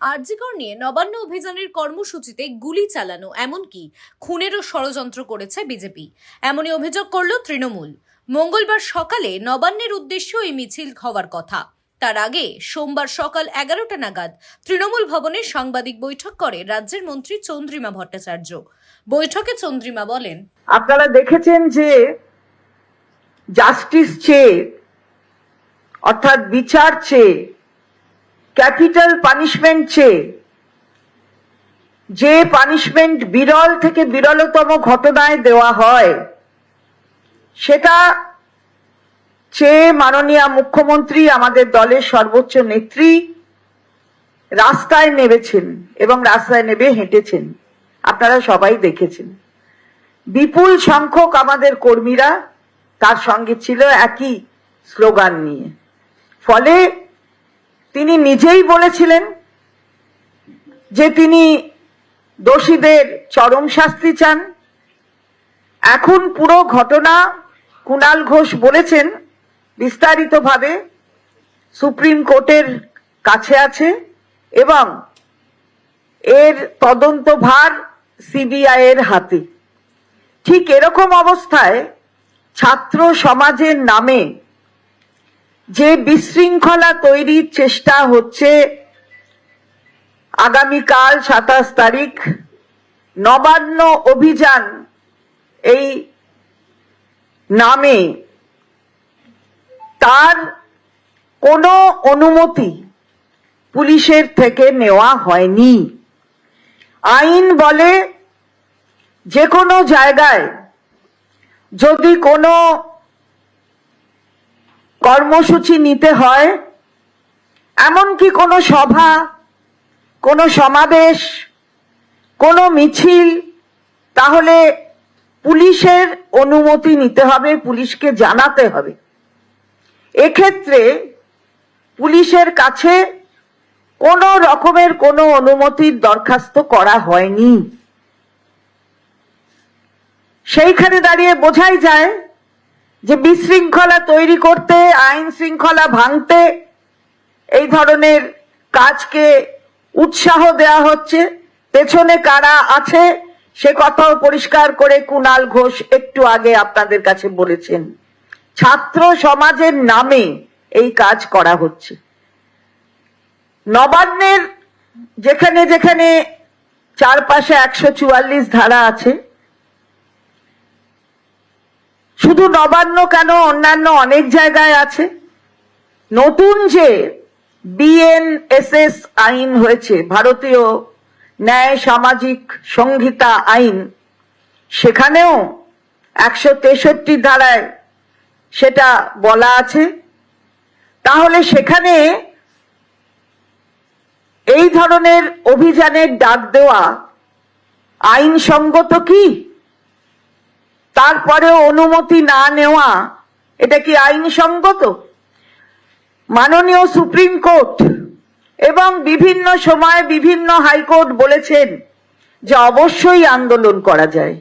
আরজিকর নিয়ে নবান্ন অভিযানের কর্মসূচিতে গুলি চালানো, এমনকি খুনেরও ষড়যন্ত্র করেছে বিজেপি। এমনই অভিযোগ করল তৃণমূল। মঙ্গলবার সকালে নবান্নের উদ্দেশ্যে এই মিছিল হওয়ার কথা। তার আগে সোমবার সকাল এগারোটা নাগাদ তৃণমূল ভবনে সাংবাদিক বৈঠক করে রাজ্যের মন্ত্রী চন্দ্রিমা ভট্টাচার্য। বৈঠকে চন্দ্রিমা বলেন, আপনারা দেখেছেন যে জাস্টিস চেয়ে, অর্থাৎ বিচার চেয়ে ক্যাপিটাল পানিশমেন্ট চেয়ে, যে পানিশমেন্ট বিরল থেকে বিরলতম ঘটনায় দেওয়া হয়, সেটা চেয়ে মাননীয় মুখ্যমন্ত্রী আমাদের দলের সর্বোচ্চ নেত্রী রাস্তায় নেমেছেন এবং রাস্তায় নেমে হেঁটেছেন। আপনারা সবাই দেখেছেন। বিপুল সংখ্যক আমাদের কর্মীরা তার সঙ্গে ছিল একই স্লোগান নিয়ে। ফলে তিনি নিজেই বলেছিলেন যে তিনি দোষীদের চরম শাস্তি চান। এখন পুরো ঘটনা কুণাল ঘোষ বলেছেন, বিস্তারিতভাবে সুপ্রিম কোর্টের কাছে আছে এবং এর তদন্ত ভার সিবিআই এর হাতে। ঠিক এরকম অবস্থায় ছাত্র সমাজের নামে যে বিশৃঙ্খলা তৈরির চেষ্টা হচ্ছে আগামীকাল সাতাশ তারিখ, নবান্ন অভিযান এই নামে তার কোনো অনুমতি পুলিশের থেকে নেওয়া হয়নি। আইন বলে যে কোনো জায়গায় যদি কোনো কর্মসূচি নিতে হয়, এমনকি কোনো সভা, কোনো সমাবেশ, কোনো মিছিল, তাহলে পুলিশের অনুমতি নিতে হবে, পুলিশকে জানাতে হবে। এক্ষেত্রে পুলিশের কাছে কোনো রকমের কোনো অনুমতির দরখাস্ত করা হয়নি। সেইখানে দাঁড়িয়ে বোঝাই যায় যে বিশৃঙ্খলা তৈরি করতে, আইন শৃঙ্খলা ভাঙতে এই ধরনের কাজকে উৎসাহ দেয়া হচ্ছে। পেছনে কারা আছে, সে কথাও পরিষ্কার করে কুণাল ঘোষ একটু আগে আপনাদের কাছে বলেছেন। ছাত্র সমাজের নামে এই কাজ করা হচ্ছে। নবান্নের যেখানে যেখানে চারপাশে একশো চুয়াল্লিশ ধারা আছে শুধু নবান্ন কেন? অন্যান্য অনেক জায়গায় আছে। নতুন যে বিএনএসএস আইন হয়েছে, ভারতীয় ন্যায় সামাজিক সংহিতা আইন, সেখানেও একশো তেষট্টি ধারায় সেটা বলা আছে। তাহলে সেখানে এই ধরনের অভিযানের ডাক দেওয়া আইনসঙ্গত কি? তারপরেও অনুমতি না নেওয়া, এটা কি আইনসঙ্গত? মাননীয় সুপ্রিম কোর্ট এবং বিভিন্ন সময় বিভিন্ন হাইকোর্ট বলেছেন যে অবশ্যই আন্দোলন করা যায়।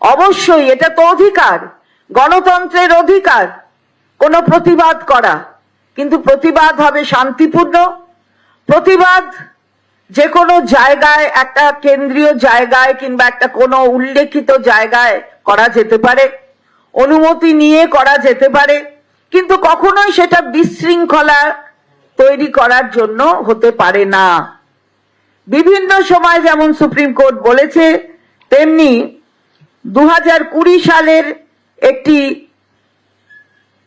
অবশ্যই, এটা তো অধিকার, গণতন্ত্রের অধিকার, কোনো প্রতিবাদ করা। কিন্তু প্রতিবাদ হবে শান্তিপূর্ণ। প্রতিবাদ যে কোনো জায়গায়, একটা কেন্দ্রীয় জায়গায় কিংবা একটা কোনো উল্লেখিত জায়গায় করা যেতে পারে, অনুমতি নিয়ে করা যেতে পারে, কিন্তু কখনোই সেটা বিশৃঙ্খলা তৈরি করার জন্য হতে পারে না। বিভিন্ন সময় যেমন সুপ্রিম কোর্ট বলেছে, তেমনি দু সালের একটি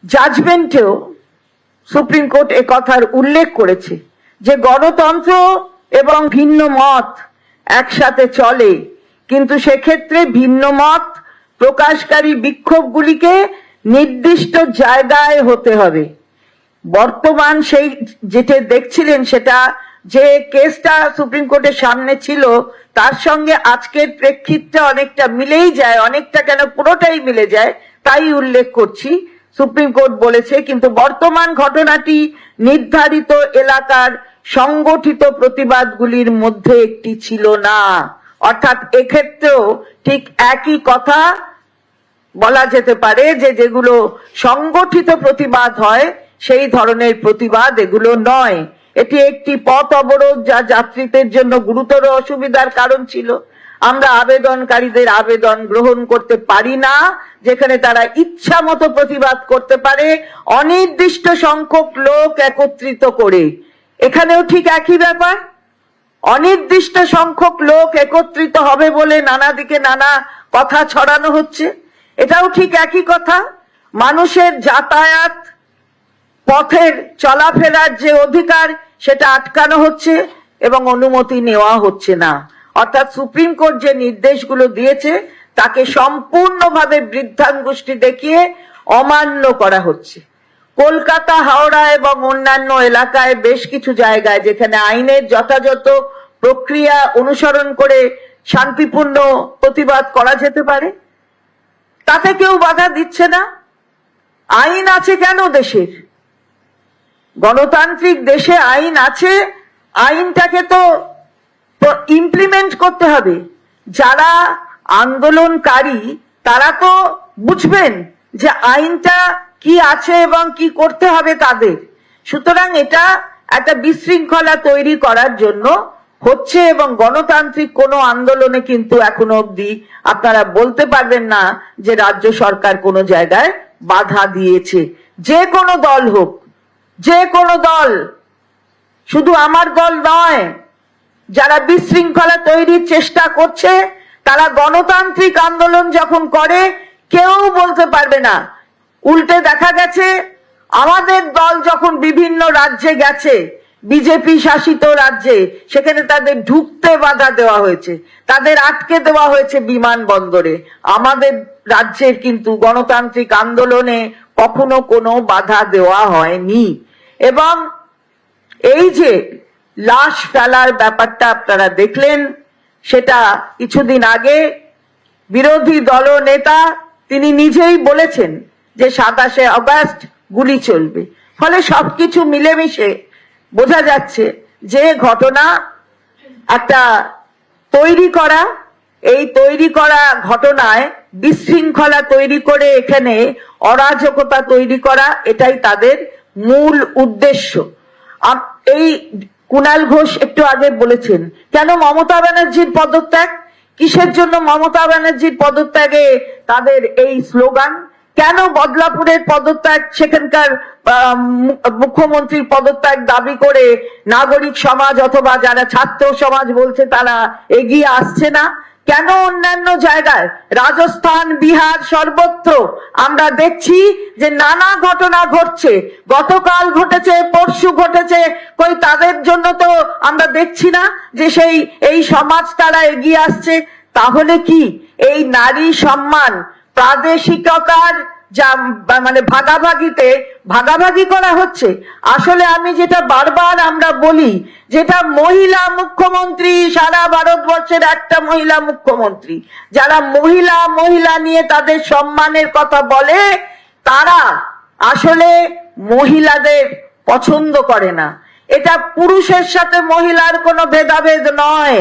জাজমেন্টেও সুপ্রিম কোর্ট এ কথার উল্লেখ করেছে যে গণতন্ত্র এবং ভিন্ন মত একসাথে চলে, কিন্তু সেক্ষেত্রে ভিন্ন মত প্রকাশকারী বিক্ষোভগুলিকে নির্দিষ্ট জায়গায় হতে হবে। বর্তমান সেই যেটা দেখছিলেন সেটা যে কেসটা সুপ্রিম কোর্টের সামনে ছিল, তার সঙ্গে আজকের প্রেক্ষিতটা অনেকটা মিলেই যায়, অনেকটা কেন পুরোটাই মিলে যায়, তাই উল্লেখ করছি। সুপ্রিম কোর্ট বলেছে, কিন্তু বর্তমান ঘটনাটি নির্ধারিত এলাকার সংগঠিত প্রতিবাদগুলির মধ্যে একটি ছিল না। অর্থাৎ এক্ষেত্রেও ঠিক একই কথা বলা যেতে পারে যে যেগুলো সংগঠিত প্রতিবাদ হয়, সেই ধরনের প্রতিবাদ এগুলো নয়। এটি একটি পথ অবরোধ যা যাত্রীদের জন্য গুরুতর অসুবিধার কারণ ছিল। আমরা আবেদনকারীদের আবেদন গ্রহণ করতে পারি না, যেখানে তারা ইচ্ছা মতো প্রতিবাদ করতে পারে, অনির্দিষ্ট সংখ্যক লোক একত্রিত করে। এখানেও ঠিক একই ব্যাপার। অনির্দিষ্ট সংখ্যক লোক একত্রিত হবে বলে নানা দিকে নানা কথা ছড়ানো হচ্ছে। এটাও ঠিক একই কথা। মানুষের যাতায়াত, পথের চলাফেরার যে অধিকার, সেটা আটকানো হচ্ছে এবং অনুমতি নেওয়া হচ্ছে না। অর্থাৎ সুপ্রিম কোর্ট যে নির্দেশগুলো দিয়েছে, তাকে সম্পূর্ণভাবে বৃদ্ধাঙ্গুষ্টি দেখিয়ে অমান্য করা হচ্ছে। কলকাতা, হাওড়া এবং অন্যান্য এলাকায় বেশ কিছু জায়গায় যেখানে আইনের যথাযথ প্রক্রিয়া অনুসরণ করে শান্তিপূর্ণ প্রতিবাদ করা যেতে পারে তাতে কেউ বাধা দিচ্ছে না? আইন আছে কেন দেশের? গণতান্ত্রিক দেশে আইন আছে, আইনটাকে তো ইমপ্লিমেন্ট করতে হবে। যারা আন্দোলনকারী, তারা তো বুঝবেন যে আইনটা কি আছে এবং কি করতে হবে তাদের। সুতরাং এটা একটা বিশৃঙ্খলা তৈরি করার জন্য হচ্ছে এবং গণতান্ত্রিক কোনো আন্দোলনে কিন্তু এখনও অবধি আপনারা বলতে পারবেন না যে রাজ্য সরকার কোনো জায়গায় বাধা দিয়েছে। যে কোনো দল হোক, যে কোনো দল, শুধু আমার দল নয়, যারা বিশৃঙ্খলা তৈরির চেষ্টা করছে, তারা গণতান্ত্রিক আন্দোলন যখন করে, কেউ বলতে পারবে না। উল্টে দেখা গেছে, আমাদের দল যখন বিভিন্ন রাজ্যে গেছে বিজেপি শাসিত রাজ্যে সেখানে তাদের ঢুকতে বাধা দেওয়া হয়েছে। তাদের আটকে দেওয়া হয়েছে বিমানবন্দরে আমাদের রাজ্যের কিন্তু গণতান্ত্রিক আন্দোলনে কখনো কোনো বাধা দেওয়া হয়নি। এবং এই যে লাশ ফেলার ব্যাপারটা আপনারা দেখলেন, সেটা কিছুদিন আগে বিরোধী দল নেতা তিনি নিজেই বলেছেন যে সাতাশে অগাস্ট গুলি চলবে। ফলে সবকিছু মিলেমিশে বোঝা যাচ্ছে যে ঘটনা একটা তৈরি করা, এই তৈরি করা ঘটনায় বিশৃঙ্খলা তৈরি করে এখানে অরাজকতা তৈরি করা, এটাই তাদের মূল উদ্দেশ্য। এই কুণাল ঘোষ একটু আগে বলেছেন, কেন মমতা ব্যানার্জির পদত্যাগ? কিসের জন্য মমতা ব্যানার্জির পদত্যাগে তাদের এই স্লোগান? কেন বদলাপুরের পদত্যাগ, সেখানকার মুখ্যমন্ত্রীর পদত্যাগ দাবি করে নাগরিক সমাজ অথবা যারা ছাত্র সমাজ বলছে তারা এগিয়ে আসছে না? কেন অন্যান্য জায়গায়? রাজস্থান, বিহার সর্বত্র আমরা দেখছি যে নানা ঘটনা ঘটছে। গতকাল ঘটেছে, পরশু ঘটেছে, কই তাদের জন্য তো আমরা দেখছি না যে সেই, এই সমাজ তারা এগিয়ে আসছে। তাহলে কি এই নারী সম্মান প্রাদেশিকতার যা মানে ভাগাভাগিতে ভাগাভাগি করা হচ্ছে। আসলে আমি যেটা বারবার আমরা বলি, যেটা মহিলা মুখ্যমন্ত্রী সারা ভারতবর্ষের একটা মহিলা মুখ্যমন্ত্রী। যারা মহিলা মহিলা নিয়ে তাদের সম্মানের কথা বলে, তারা আসলে মহিলাদের পছন্দ করে না। এটা পুরুষের সাথে মহিলার কোনো ভেদাভেদ নয়।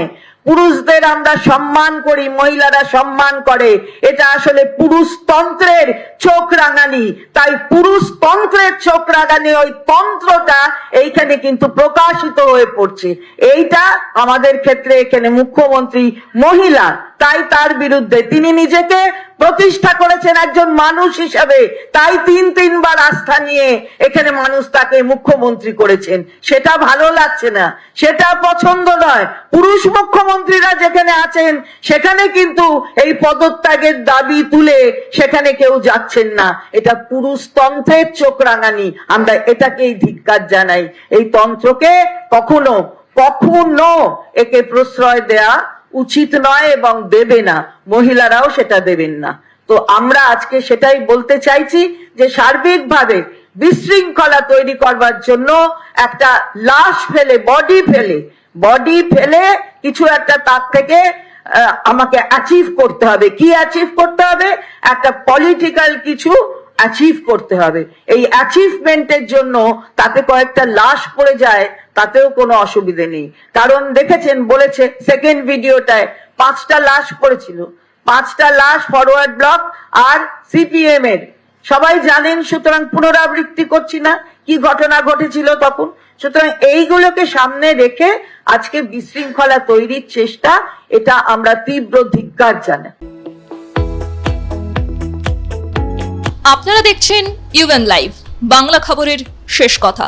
পুরুষদের আমরা সম্মান করি, মহিলারা সম্মান করে। এটা আসলে পুরুষতন্ত্রের চোখ রাঙানি। তাই পুরুষতন্ত্রের চোখ রাঙানি ওই তন্ত্রটা এইখানে কিন্তু প্রকাশিত হয়ে পড়ছে। এইটা আমাদের ক্ষেত্রে এখানে মুখ্যমন্ত্রী মহিলা, তাই তার বিরুদ্ধে তিনি নিজেকে প্রতিষ্ঠা করেছেন একজন মানুষ হিসাবে। তাই তিন, তিনবার আস্থা নিয়ে এখানে মানুষ তাকে মুখ্যমন্ত্রী করেছেন। সেটা ভালো লাগছে না। সেটা পছন্দ নয়। পুরুষ মুখ্যমন্ত্রীরা যেখানে আছেন, সেখানে কিন্তু এই পদত্যাগের দাবি তুলে সেখানে কেউ যাচ্ছেন না। এটা পুরুষ তন্ত্রের চোখ রাঙানি। আমরা এটাকেই ধিক্কার জানাই। এই তন্ত্রকে কখনো কখনো একে প্রশ্রয় দেয়া উচিত নয় এবং দেবে না। মহিলারাও সেটা দেবেন না। তো আমরা আজকে সেটাই বলতে চাইছি যে সার্বিকভাবে বিশৃঙ্খলা তৈরি করবার জন্য একটা লাশ ফেলে বডি ফেলে বডি ফেলে কিছু একটা তার থেকে আমাকে অ্যাচিভ করতে হবে। কি অ্যাচিভ করতে হবে? একটা পলিটিক্যাল কিছু অ্যাচিভ করতে হবে। এই অ্যাচিভমেন্টের জন্য তাতে কয়েকটা লাশ পড়ে যায় তাতেও কোনো অসুবিধে নেই। কারণ দেখেছেন, বলেছে সেকেন্ড ভিডিওটায় পাঁচটা লাশ পড়েছিল। পাঁচটা লাশ ফরওয়ার্ড ব্লক আর সিপিএম এর। সবাই জানেন, সুতরাং পুনরাবৃত্তি করছি না, কি ঘটনা ঘটেছিল তখন। সুতরাং এইগুলোকে সামনে রেখে আজকে বিশৃঙ্খলা তৈরির চেষ্টা, এটা আমরা তীব্র ধিক্কার জানাই। আপনারা দেখছেন ইউএন লাইভ বাংলা খবরের শেষ কথা।